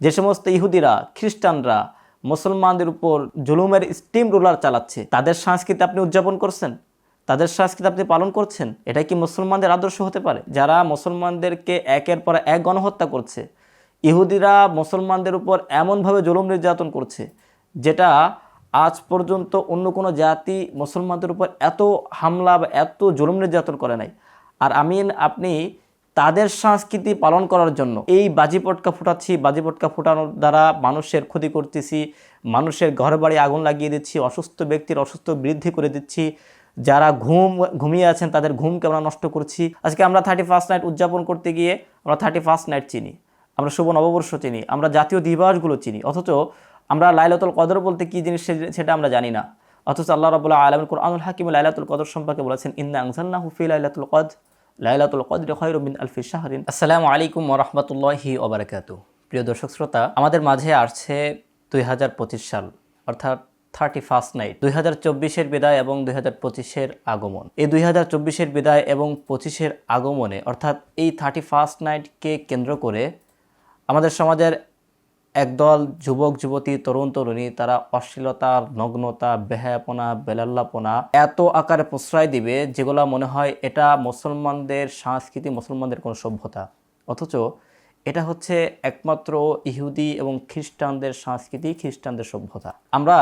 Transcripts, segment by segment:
যে সমস্ত ইহুদিরা, খ্রিস্টানরা মুসলমানদের উপর জুলুমের স্টিম রোলার চালাচ্ছে, তাদের সংস্কৃতি আপনি উদযাপন করছেন? তাদের সংস্কৃতি আপনি পালন করছেন? এটা কি মুসলমানদের আদর্শ হতে পারে? যারা মুসলমানদেরকে একের পর এক গণহত্যা করছে, ইহুদিরা মুসলমানদের উপর এমনভাবে জুলুম নির্যাতন করছে, যেটা আজ পর্যন্ত অন্য কোনো জাতি মুসলমানদের উপর এত হামলা বা এত জুলুম নির্যাতন করে নাই। আর আমিন, আপনি তাদের সংস্কৃতি পালন করার জন্য। এই বাজি পটকা ফুটাচ্ছি, বাজি পটকা ফুটানোর দ্বারা মানুষের ক্ষতি করতেছি, মানুষের ঘর বাড়ি আগুন লাগিয়ে দিচ্ছি, অসুস্থ ব্যক্তির অসুস্থ বৃদ্ধি করে দিচ্ছি, যারা ঘুম, ঘুমিয়ে আছেন তাদের ঘুমকে আমরা নষ্ট করছি। আজকে আমরা থার্টি ফার্স্ট নাইট উদযাপন করতে গিয়ে আমরা থার্টি ফার্স্ট নাইট চিনি, আমরা শুভ নববর্ষ চিনি, আমরা জাতীয় দিবসগুলো চিনি, অথচ আমরা লাইলাতুল কদর বলতে কী জিনিস সেটা আমরা জানি না। অথচ আল্লাহ রাবুল্লাহ আলম কোরআনুল হাকিম লাইলাতুল কদর সম্পর্কে বলেছেন, ইন্না আনসাল্লাহু ফি লাইলাতুল কদ লাইলাতুল কদর খয়রুম মিন আলফি শাহরিন। আসসালামু আলাইকুম ওয়া রাহমাতুল্লাহি ওয়া বারাকাতুহু প্রিয় দর্শক শ্রোতা, আমাদের মাঝে আসছে দুই হাজার পঁচিশ সাল, অর্থাৎ থার্টি ফার্স্ট নাইট দুই হাজার চব্বিশের বিদায় এবং দুই হাজার পঁচিশের আগমন। এই দুই হাজার চব্বিশের বিদায় এবং পঁচিশের আগমনে, অর্থাৎ এই থার্টি ফার্স্ট নাইটকে কেন্দ্র করে আমাদের সমাজের একদল যুবক, যুবতী, তরুণ, তরুণী, তারা অশ্লীলতা, নগ্নতা, বেহায়াপনা, বেলাল্লাপনা এত আকারে প্রশ্রয় দিবে যেগুলো মনে হয় এটা মুসলমানদের সংস্কৃতি, মুসলমানদের কোনো সভ্যতা। অথচ এটা হচ্ছে একমাত্র ইহুদি এবং খ্রিস্টানদের সংস্কৃতি, খ্রিস্টানদের সভ্যতা। আমরা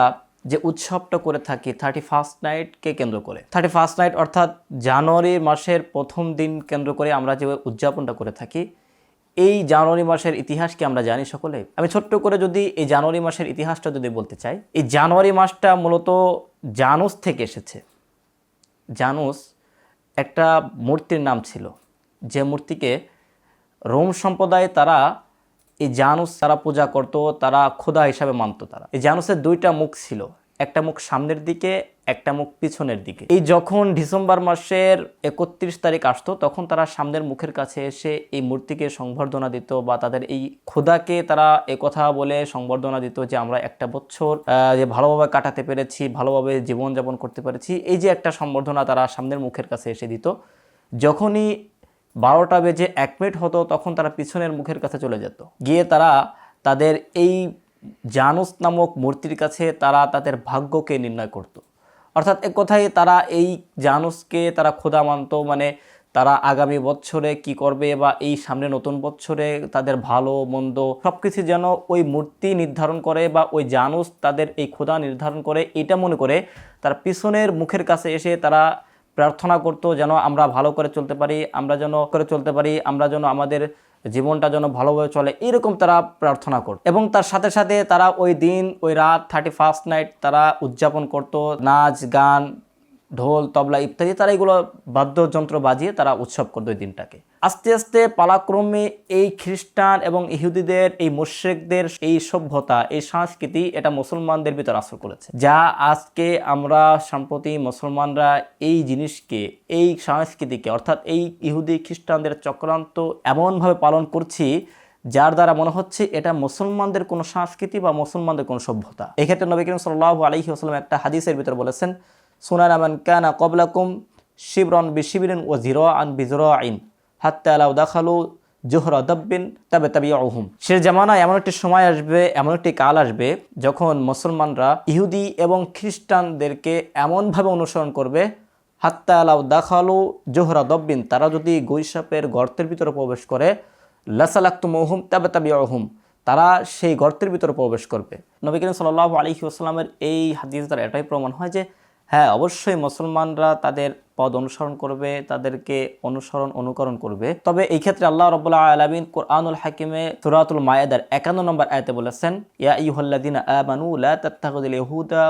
যে উৎসবটা করে থাকি থার্টি ফার্স্ট নাইটকে কেন্দ্র করে থার্টি ফার্স্ট নাইট অর্থাৎ জানুয়ারি মাসের প্রথম দিন কেন্দ্র করে আমরা যে উদযাপনটা করে থাকি এই জানুয়ারি মাসের ইতিহাসকে আমরা জানি সকলে? আমি ছোট্ট করে যদি এই জানুয়ারি মাসের ইতিহাসটা যদি বলতে চাই, এই জানুয়ারি মাসটা মূলত জানুস থেকে এসেছে। জানুস একটা মূর্তির নাম ছিল। যে মূর্তিকে রোম সম্প্রদায় তারা এই জানুস তারা পূজা করত, তারা খোদা হিসাবে মানত তারা। এই জানুসের দুইটা মুখ ছিল। একটা মুখ সামনের দিকে একটা মুখ পিছনের দিকে। এই যখন ডিসেম্বর মাসের একত্রিশ তারিখ আসতো, তখন তারা সামনের মুখের কাছে এসে এই মূর্তিকে সংবর্ধনা দিত বা তাদের এই খোদাকে তারা কথা বলে সংবর্ধনা দিত যে, আমরা একটা বছর যে ভালোভাবে কাটাতে পেরেছি, ভালোভাবে জীবনযাপন করতে পেরেছি। এই যে একটা সম্বর্ধনা তারা সামনের মুখের কাছে এসে দিত। যখনই বারোটা বেজে এক মিনিট হতো, তখন তারা পিছনের মুখের কাছে চলে যেত। গিয়ে তারা তাদের এই জানুস নামক মূর্তির কাছে তারা তাদের ভাগ্যকে নির্ণয় করত। অর্থাৎ এক কথায় তারা এই জানুসকে তারা খোদা মানত মানে তারা আগামী বছরে কি করবে বা এই সামনে নতুন বছরে তাদের ভালো, মন্দ সব কিছু যেন ওই মূর্তি নির্ধারণ করে বা ওই জানুস তাদের এই খোদা নির্ধারণ করে, এটা মনে করে তার পিছনের মুখের কাছে এসে তারা প্রার্থনা করতো যেন আমরা ভালো করে চলতে পারি, আমরা যেন করে চলতে পারি, আমরা যেন আমাদের জীবনটা যেন ভালোভাবে চলে, এরকম তারা প্রার্থনা করত। এবং তার সাথে সাথে তারা ওই দিন, ওই রাত থার্টি ফার্স্ট নাইট তারা উদযাপন করত, নাচ, গান ঢোল, তবলা ইত্যাদি তারা এগুলো বাদ্যযন্ত্র বাজিয়ে তারা উৎসব করতো ওই দিনটাকে। আস্তে আস্তে পালাক্রমে এই খ্রিস্টান এবং ইহুদিদের, এই মুশ্রিকদের এই সভ্যতা, এই সংস্কৃতি এটা মুসলমানদের ভিতর আসর করেছে। যা আজকে আমরা সম্প্রতি মুসলমানরা এই জিনিসকে, এই সংস্কৃতিকে, অর্থাৎ এই ইহুদি খ্রিস্টানদের চক্রান্ত এমনভাবে পালন করছি, যার দ্বারা মনে হচ্ছে এটা মুসলমানদের কোনো সংস্কৃতি বা মুসলমানদের কোনো সভ্যতা। এক্ষেত্রে নবী করিম সাল্লাহ আলহি আসলাম একটা হাদিসের ভিতরে বলেছেন সুনান আমান কানা কবলাকুম শিবরন বি শিবিরিন ও জিরো আন বিজর আইন হাত্তা দাখালু জোহরা দব্বিন তবে তবে অহুম সে জামানায় এমন একটি সময় আসবে, এমন একটি কাল আসবে যখন মুসলমানরা ইহুদি এবং খ্রিস্টানদেরকে এমনভাবে অনুসরণ করবে, হাত্তা আলাউ দাখালু জোহরা দব্বিন, তারা যদি গৈসাপের গর্তের ভিতরে প্রবেশ করে লাসালাক্তু মহুম তবে তবে অহুম তারা সেই গর্তের ভিতরে প্রবেশ করবে। নবী করিম সাল্লাহ আলহি আসসালামের এই হাদিস দ্বারা এটাই প্রমাণ হয় যে হ্যাঁ অবশ্যই মুসলমানরা তাদের পদ অনুসরণ করবে, তাদেরকে অনুসরণ অনুকরণ করবে। তবে এই ক্ষেত্রে আল্লাহ রবুল্লাহ আলমিন কোরআনুল হাকিমে সুরাতুল মায়েদার একান্ন নম্বর আয়তে বলেছেন, ইয়া ইহল্লাদিন ইহুদা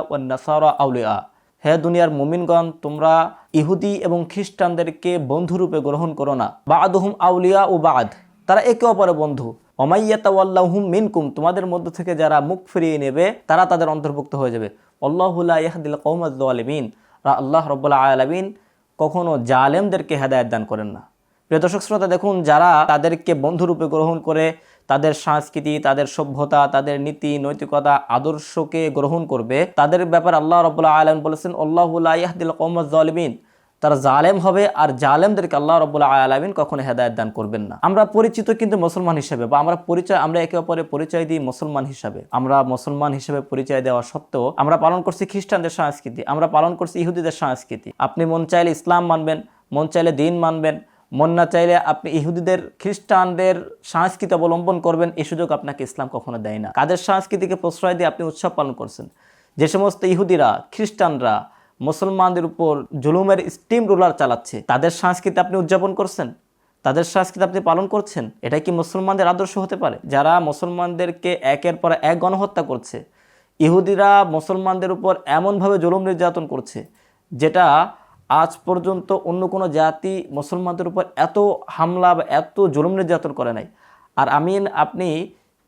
আউলিয়া। হে দুনিয়ার মুমিনগণ, তোমরা ইহুদি এবং খ্রিস্টানদেরকে বন্ধুরূপে গ্রহণ করো না। বাদহুম আউলিয়া ও বাদ, তারা একে অপরের বন্ধু। অমাইয়াতাওয়াল্লাহুম মিনকুম, তোমাদের মধ্য থেকে যারা মুখ ফিরিয়ে নেবে, তারা তাদের অন্তর্ভুক্ত হয়ে যাবে। আল্লাহুল্লাহ কৌমাদ্দিন আল্লাহ রব্লা আলমিন কখনো জালেমদেরকে হেদায়ত দান করেন না। প্রিয় দর্শক শ্রোতা, দেখুন, যারা তাদেরকে বন্ধুরূপে গ্রহণ করে, তাদের সংস্কৃতি, তাদের সভ্যতা, তাদের নীতি, নৈতিকতা, আদর্শকে গ্রহণ করবে, তাদের ব্যাপারে আল্লাহ রবুল্লাহ আলম বলেছেন আল্লাহুল্লাহ ইয়াহদিল কৌমাদ্দিন তারা জালেম হবে আর জালেমদেরকে আল্লাহ রব্বুল্লাহ আলমিন কখনো হেদায়ত দান করবেন না। আমরা পরিচিত কিন্তু মুসলমান হিসেবে বা আমরা পরিচয়, আমরা একে অপরে পরিচয় দিই মুসলমান হিসাবে। আমরা মুসলমান হিসেবে পরিচয় দেওয়া সত্ত্বেও আমরা পালন করছি খ্রিস্টানদের সংস্কৃতি, আমরা পালন করছি ইহুদিদের সংস্কৃতি। আপনি মন চাইলে ইসলাম মানবেন, মন চাইলে দিন মানবেন, মন না চাইলে আপনি ইহুদিদের, খ্রিস্টানদের সংস্কৃতি অবলম্বন করবেন এই সুযোগ আপনাকে ইসলাম কখনো দেয় না। কাদের সংস্কৃতিকে প্রশ্রয় দিয়ে আপনি উৎসব পালন করছেন? যে সমস্ত ইহুদিরা, খ্রিস্টানরা মুসলমানদের উপর জুলুমের স্টিম রুলার চালাচ্ছে। তাদের সংস্কৃতি আপনি উদযাপন করছেন? তাদের সংস্কৃতি আপনি পালন করছেন? এটা কি মুসলমানদের আদর্শ হতে পারে? যারা মুসলমানদেরকে একের পর এক গণহত্যা করছে, ইহুদিরা মুসলমানদের উপর এমনভাবে জুলুম নির্যাতন করছে, যেটা আজ পর্যন্ত অন্য কোনো জাতি মুসলমানদের উপর এত হামলা বা এত জুলুম নির্যাতন করে নাই। আর আমিন, আপনি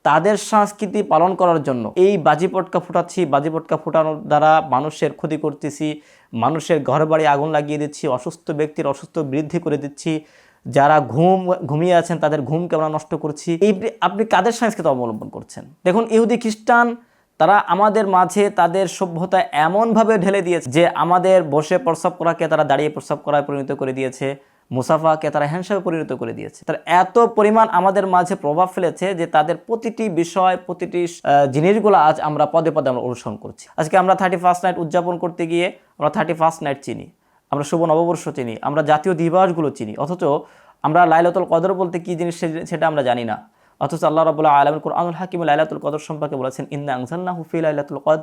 তাদের সংস্কৃতি পালন করার জন্য এই বাজি পটকা ফুটাচ্ছি, বাজি পটকা ফুটানোর দ্বারা মানুষের ক্ষতি করতেছি, মানুষের ঘর বাড়ি আগুন লাগিয়ে দিচ্ছি, অসুস্থ ব্যক্তির অসুস্থ বৃদ্ধি করে দিচ্ছি, যারা ঘুম, ঘুমিয়ে আছেন তাদের ঘুমকে আমরা নষ্ট করছি। এই আপনি কাদের সংস্কৃতি অবলম্বন করছেন? দেখুন, ইহুদি খ্রিস্টান, তারা আমাদের মাঝে তাদের সভ্যতা এমনভাবে ঢেলে দিয়েছে যে আমাদের বসে প্রস্রাব করাকে তারা দাঁড়িয়ে প্রস্রাব করায় পরিণত করে দিয়েছে। মুসাফাকে তারা হ্যান্ডসাপে পরিণত করে দিয়েছে। তার এত পরিমাণ আমাদের মাঝে প্রভাব ফেলেছে যে তাদের প্রতিটি বিষয়, প্রতিটি জিনিসগুলো আজ আমরা পদে পদে আমরা অনুসরণ করছি। আজকে আমরা থার্টি ফার্স্ট নাইট উদযাপন করতে গিয়ে আমরা থার্টি ফার্স্ট নাইট চিনি, আমরা শুভ নববর্ষ চিনি, আমরা জাতীয় দিবসগুলো চিনি, অথচ আমরা লাইলাতুল কদর বলতে কী জিনিস সেটা আমরা জানি না। অথচ আল্লাহ রবুল্লাহ আলমিন কোরআনুল হাকিম লাইলাতুল কদর সম্পর্কে বলেছেন ইন্দা আংসান্না হুফি লাইলাতুল কদ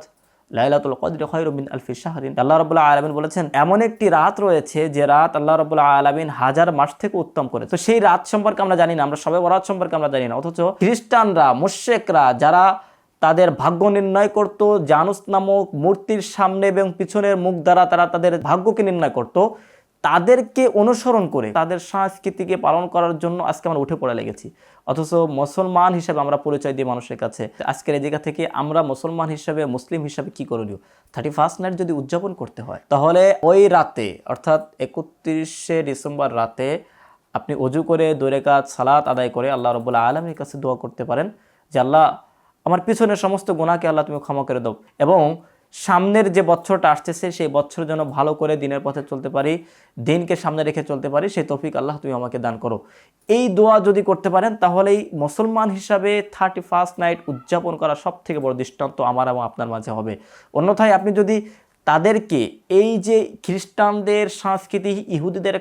লাইলাতুল কদর খৈরবিন আলফি শাহরিন। আল্লাহ রবুল্লাহ আলমিন বলেছেন, এমন একটি রাত রয়েছে যে রাত আল্লাহ রবুল্লাহ আলমিন হাজার মাস থেকে উত্তম করে। তো সেই রাত সম্পর্কে আমরা জানি না, আমরা সবাই বরাত সম্পর্কে আমরা জানি না, অথচ খ্রিস্টানরা মুশেকরা যারা তাদের ভাগ্য নির্ণয় করত, জানুস নামক মূর্তির সামনে এবং পিছনের মুখ দ্বারা তারা তাদের ভাগ্যকে নির্ণয় করত তাদেরকে অনুসরণ করে তাদের সংস্কৃতিকে পালন করার জন্য আজকে আমরা উঠে পড়ে লেগেছি। অথচ মুসলমান হিসাবে আমরা পরিচয় দিই মানুষের কাছে। আজকের এই জায়গা থেকে আমরা মুসলমান হিসাবে, মুসলিম হিসাবে কি করণীয় থার্টি ফার্স্ট নাইট যদি উদযাপন করতে হয়, তাহলে ওই রাতে, অর্থাৎ একত্রিশে ডিসেম্বর রাতে আপনি অজু করে, দৈরে কাজ সালাত আদায় করে আল্লাহ রবুল্লাহ আলমের কাছে দোয়া করতে পারেন যে, আল্লাহ, আমার পিছনের সমস্ত গোনাকে আল্লাহ তুমি ক্ষমা করে দাও। এবং সামনের যে বছরটা আসতেছে, সেই বছর যেন ভালো করে দিনের পথে চলতে পারি, দিনকে সামনে রেখে চলতে পারি, সেই তফিক আল্লাহ তুমি আমাকে দান করো। এই দোয়া যদি করতে পারেন, তাহলেই মুসলমান হিসাবে থার্টি ফার্স্ট নাইট উদযাপন করা সব থেকে বড় দৃষ্টান্ত আমার এবং আপনার মাঝে হবে। অন্যথায় আপনি যদি তাদেরকে এই যে খ্রিস্টানদের সংস্কৃতি, ইহুদিদের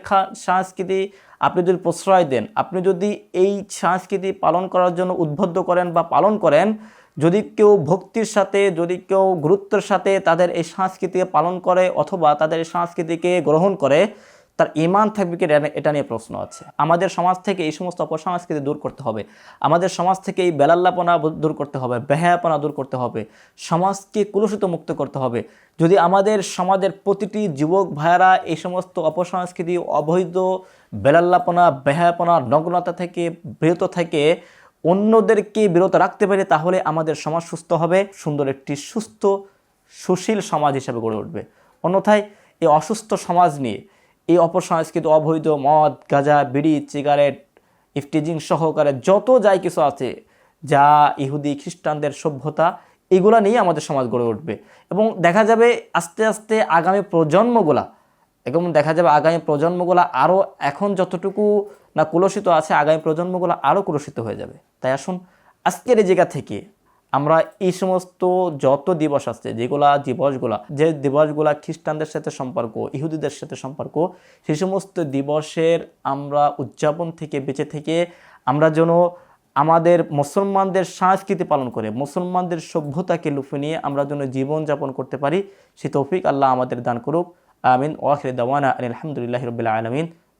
সংস্কৃতি আপনি যদি প্রশ্রয় দেন, আপনি যদি এই সংস্কৃতি পালন করার জন্য উদ্বুদ্ধ করেন বা পালন করেন যদি কেউ ভক্তির সাথে, যদি কেউ গুরুত্বের সাথে তাদের এই সংস্কৃতিকে পালন করে অথবা তাদের এই সংস্কৃতিকে গ্রহণ করে, তার ইমান থাকবে কি? এটা নিয়ে প্রশ্ন আছে। আমাদের সমাজ থেকে এই সমস্ত অপসংস্কৃতি দূর করতে হবে। আমাদের সমাজ থেকে এই বেলাল্লাপনা দূর করতে হবে, বেহায়াপনা দূর করতে হবে। সমাজকে কুলুষিত মুক্ত করতে হবে। যদি আমাদের সমাজের প্রতিটি যুবক ভাইয়ারা এই সমস্ত অপসংস্কৃতি, অবৈধ বেলাল্লাপনা, বেহায়াপনা, নগ্নতা থেকে বিরত থেকে অন্যদেরকে বিরত রাখতে পারি তাহলে আমাদের সমাজ সুস্থ হবে, সুন্দর একটি সুস্থ, সুশীল সমাজ হিসেবে গড়ে উঠবে। অন্যথায় এই অসুস্থ সমাজ নিয়ে এই অপর অপসংস্কৃত, অবৈধ, মদ, গাঁজা, বিড়ি, সিগারেট ইফটিজিং সহকারে যত যাই কিছু আছে, যা ইহুদি, খ্রিস্টানদের সভ্যতা, এগুলা নিয়ে আমাদের সমাজ গড়ে উঠবে। এবং দেখা যাবে আস্তে আস্তে আগামী প্রজন্মগুলা, এবং দেখা যাবে আগামী প্রজন্মগুলা আরও এখন যতটুকু না কুলসিত আছে, আগামী প্রজন্মগুলো আরও কুলসিত হয়ে যাবে। তাই আসুন, আজকের এই জায়গা থেকে আমরা এই সমস্ত যত দিবস আছে যেগুলা দিবসগুলা, যে দিবসগুলা খ্রিস্টানদের সাথে সম্পর্ক, ইহুদিদের সাথে সম্পর্ক, সেই সমস্ত দিবসের আমরা উদযাপন থেকে বেঁচে থেকে আমরা যেন আমাদের মুসলমানদের সংস্কৃতি পালন করে, মুসলমানদের সভ্যতাকে লুফে নিয়ে আমরা যেন জীবনযাপন করতে পারি সে তৌফিক আল্লাহ আমাদের দান করুক। আমিন। ওয়াখির দাওয়ানা আলহামদুলিল্লাহ রবিল্লা আলমিন।